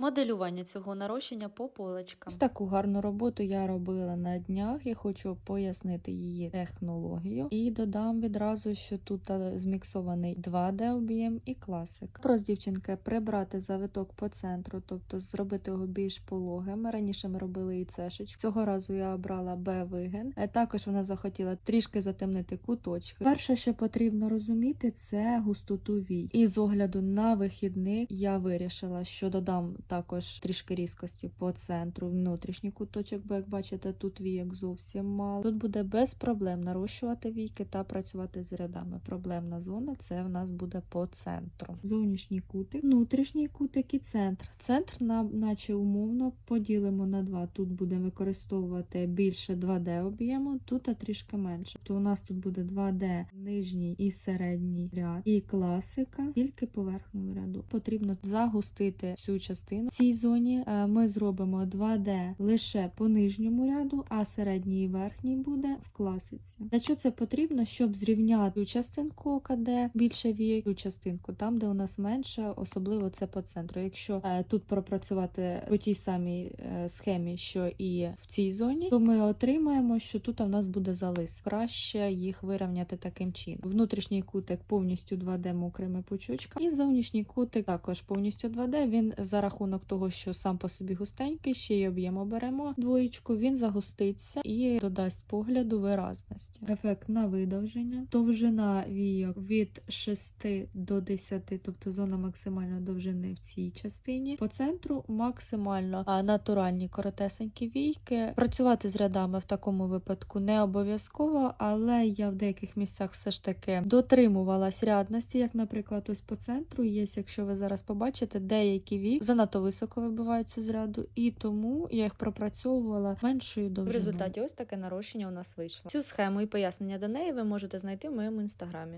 Моделювання цього нарощення по полочкам. Ось таку гарну роботу я робила на днях і хочу пояснити її технологію. І додам відразу, що тут е, зміксований 2D об'єм і класик. Просто дівчинки прибрати завиток по центру, тобто зробити його більш пологим. Раніше ми робили і цешечку. Цього разу я обрала Б вигин. Е, Також вона захотіла трішки затемнити куточки. Перше, що потрібно розуміти, це густоту вій. І з огляду на вихідник я вирішила, що додам також трішки різкості по центру, внутрішній куточок, бо як бачите, тут війок зовсім мало. Тут буде без проблем нарощувати війки та працювати з рядами. Проблемна зона це в нас буде по центру. Зовнішній кутик, внутрішній кутик і центр. Центр нам, наче умовно, поділимо на два. Тут будемо використовувати більше 2D об'єму, тут а трішки менше. То у нас тут буде 2D нижній і середній ряд, і класика, тільки по ряду. Потрібно загустити цю частину. В цій зоні е, ми зробимо 2D лише по нижньому ряду, а середній і верхній буде в класиці. Для чого це потрібно? Щоб зрівняти цю частинку, де більше віє, цю частинку, там, де у нас менше, особливо це по центру. Якщо е, тут пропрацювати по тій самій е, схемі, що і в цій зоні, то ми отримаємо, що тут у нас буде залис. Краще їх вирівняти таким чином. Внутрішній кутик повністю 2D мокрими пучочками, і зовнішній кутик також повністю 2D. Він за рахунок того, що сам по собі густенький, ще й об'єм оберемо двоєчку, він загуститься і додасть погляду виразності. Ефект на видовження, довжина війок від 6 до 10, тобто зона максимальної довжини в цій частині. По центру максимально натуральні коротесенькі війки. Працювати з рядами в такому випадку не обов'язково, але я в деяких місцях все ж таки дотримувалась рядності, як, наприклад, ось по центру є, якщо ви зараз побачите, деякі вік занадто високо вибиваються з ряду, і тому я їх пропрацьовувала меншою В результаті ось таке нарощення у нас вийшло. Цю схему і пояснення до неї ви можете знайти в моєму інстаграмі.